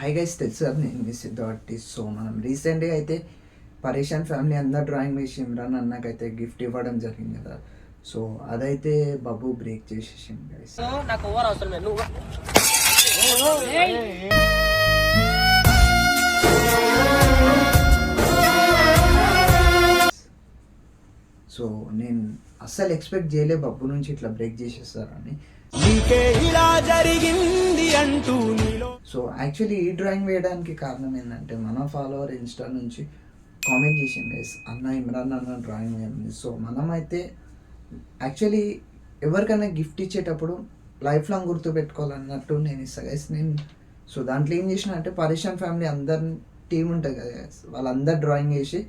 Hi guys తెలుసు కదా నేను మీ సిద్ధు ఆర్టిస్ట్ సో మనం రీసెంట్గా అయితే పరేషాన్ ఫ్యామిలీ అందరు డ్రాయింగ్ వేసి ఇమ్రాన్ అన్నకైతే గిఫ్ట్ ఇవ్వడం జరిగింది కదా. సో అదైతే బాబు బ్రేక్ చేసేసింది గైస్ నాకు ఓవర్ అవసరం అస్సలు ఎక్స్పెక్ట్ చేయలే బబ్బు నుంచి ఇట్లా బ్రేక్ చేసేస్తారని. ఇలా జరిగింది అంటూ సో యాక్చువల్లీ ఈ డ్రాయింగ్ వేయడానికి కారణం ఏంటంటే మన ఫాలోవర్ ఇన్స్టా నుంచి కామెంట్ చేసింది గైస్ అన్న ఇమ్రాన్ అన్న డ్రాయింగ్ వేయండి. సో మనమైతే యాక్చువల్లీ ఎవరికైనా గిఫ్ట్ ఇచ్చేటప్పుడు లైఫ్ లాంగ్ గుర్తు పెట్టుకోవాలన్నట్టు నేను ఇస్తా. గైస్ నేను సో దాంట్లో ఏం చేసిన అంటే పరేషాన్ ఫ్యామిలీ అందరి టీం ఉంటుంది కదా. వాళ్ళందరు డ్రాయింగ్ వేసి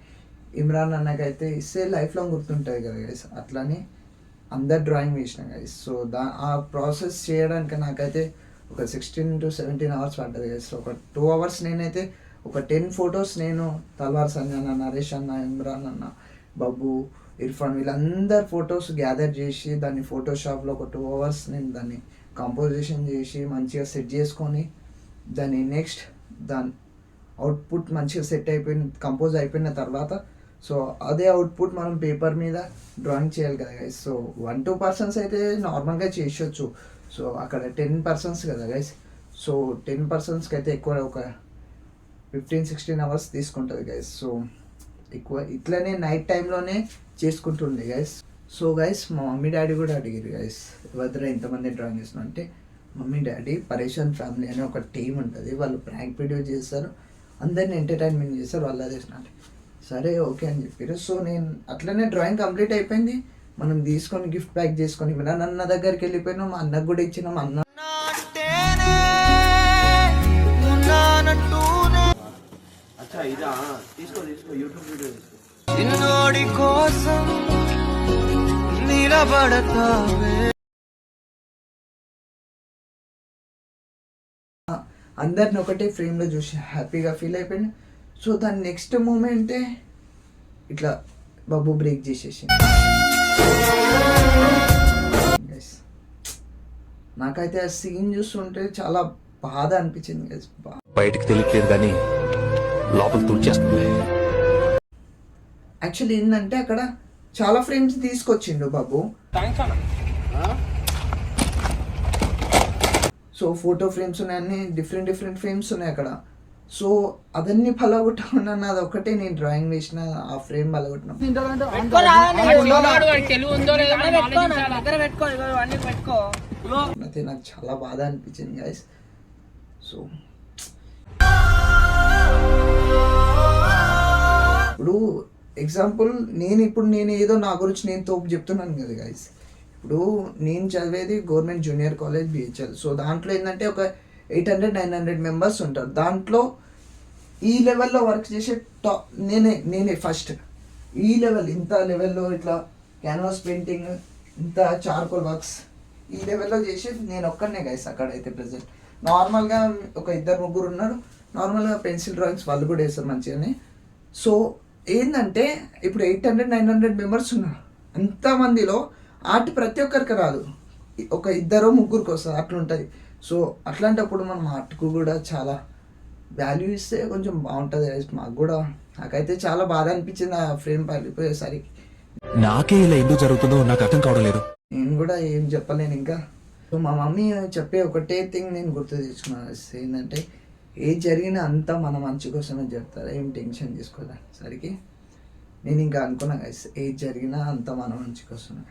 ఇమ్రాన్ అన్నకైతే ఇస్తే లైఫ్ లాంగ్ గుర్తుంటుంది కదా గైస్ అట్లానే అందరు డ్రాయింగ్ వేసిన గైస్ సో దా ఆ ప్రాసెస్ చేయడానికి నాకైతే ఒక సిక్స్టీన్ టు సెవెంటీన్ అవర్స్ పడ్డది గైస్ సో ఒక టూ అవర్స్ నేనైతే ఒక టెన్ ఫొటోస్ నేను తల్వార్ సంజయ్ అన్న నరేష్ అన్న ఇమ్రాన్ అన్న బబ్బు ఇర్ఫాన్ వీళ్ళందరు ఫొటోస్ గ్యాదర్ చేసి దాన్ని ఫోటోషాప్లో ఒక టూ అవర్స్ నేను దాన్ని కంపోజిషన్ చేసి మంచిగా సెట్ చేసుకొని దాన్ని నెక్స్ట్ దాని అవుట్పుట్ మంచిగా సెట్ అయిపోయిన కంపోజ్ అయిపోయిన తర్వాత సో అదే అవుట్పుట్ మనం పేపర్ మీద డ్రాయింగ్ చేయాలి కదా guys so one two persons అయితే నార్మల్గా చేసొచ్చు. సో అక్కడ టెన్ పర్సన్స్ కదా గైస్ సో టెన్ పర్సన్స్కి అయితే ఎక్కువ ఒక ఫిఫ్టీన్ సిక్స్టీన్ అవర్స్ తీసుకుంటుంది గైస్ సో ఎక్కువ ఇట్లనే నైట్ టైంలోనే చేసుకుంటుండే గైస్ సో గైస్ మా మమ్మీ డాడీ కూడా అడిగారు గైస్ వద్ద ఎంతమంది డ్రాయింగ్ చేస్తున్నా అంటే మమ్మీ డాడీ పరేషాన్ ఫ్యామిలీ అనే ఒక టీం ఉంటుంది. వాళ్ళు ప్రాంక్ వీడియో చేస్తారు. అందరిని ఎంటర్టైన్మెంట్ చేస్తారు. వాళ్ళు అదే సరే ఓకే అని చెప్పారు సో నేను అట్లనే డ్రాయింగ్ కంప్లీట్ అయిపోయింది. మనం తీసుకొని గిఫ్ట్ ప్యాక్ చేసుకొని మన అన్న దగ్గరికి వెళ్ళిపోయినాం మా అన్నకు కూడా ఇచ్చినాం అన్న కోసం నిలబడతావే. అందరిని ఒకటే ఫ్రేమ్లో చూసి హ్యాపీగా ఫీల్ అయిపోయింది సో దాని నెక్స్ట్ మూమెంటే ఇట్లా బాబు బ్రేక్ చేసేసి నాకైతే ఆ సీన్ చూస్తుంటే చాలా బాధ అనిపించింది. బా. బయటికి తెలియట్లేదు కానీ లోపల తుడిచేస్తుంది. యాక్చువల్లీ ఏంటంటే అక్కడ చాలా ఫ్రేమ్స్ తీసుకొచ్చిండు బాబు. సో ఫోటో ఫ్రేమ్స్ ఉన్నాయి అన్ని డిఫరెంట్ డిఫరెంట్ ఫ్రేమ్స్ ఉన్నాయి అక్కడ. సో అదన్నీ పలగొట్టకుండా అది ఒకటే నేను డ్రాయింగ్ వేసిన ఆ ఫ్రేమ్ పలగొట్టిన. అయితే నాకు చాలా బాధ అనిపించింది గైస్ సో ఇప్పుడు ఎగ్జాంపుల్ నేను ఇప్పుడు నేను ఏదో నా గురించి నేను తోపు చెప్తున్నాను కదా గైస్ ఇప్పుడు నేను చదివేది government junior college BHL so దాంట్లో ఏంటంటే ఒక eight hundred nine hundred members ఉంటారు. దాంట్లో ఈ లెవెల్లో వర్క్ చేసే టాప్ నేనే నేనే ఫస్ట్ ఈ లెవెల్ ఇంత లెవెల్లో ఇట్లా క్యాన్వాస్ పెయింటింగ్ ఇంత చార్కోల్ వర్క్స్ ఈ లెవెల్లో చేసేది నేను ఒక్కడనే గైస్ అక్కడైతే ప్రజెంట్ నార్మల్గా ఒక ఇద్దరు ముగ్గురు ఉన్నారు. నార్మల్గా పెన్సిల్ డ్రాయింగ్స్ వాళ్ళు కూడా వేస్తారు మంచిగానే. సో ఏంటంటే ఇప్పుడు eight hundred nine hundred members ఉన్నారు. అంతమందిలో ఆర్ట్ ప్రతి ఒక్కరికి రాదు. ఒక ఇద్దరు ముగ్గురికి వస్తుంది అట్లుంటుంది. సో అట్లాంటప్పుడు మనం ఆర్ట్కు కూడా చాలా వాల్యూ ఇస్తే కొంచెం బాగుంటుంది. మాకు కూడా నాకైతే చాలా బాధ అనిపించింది ఆ ఫ్రేమ్ పగిలిపోయేసరికి. నాకే ఇలా ఎందుకు జరుగుతుందో నాకు అర్థం కావడం లేదు. నేను కూడా ఏం చెప్పలేను ఇంకా. సో మా మమ్మీ చెప్పే ఒకటే థింగ్ నేను గుర్తు తెచ్చుకున్నాను ఏంటంటే ఏది జరిగినా అంతా మన మంచి కోసమే చెప్తారు ఏం టెన్షన్ తీసుకోదా సరికి నేను ఇంకా అనుకున్నా ఏది జరిగినా అంతా మన మంచి కోసమే.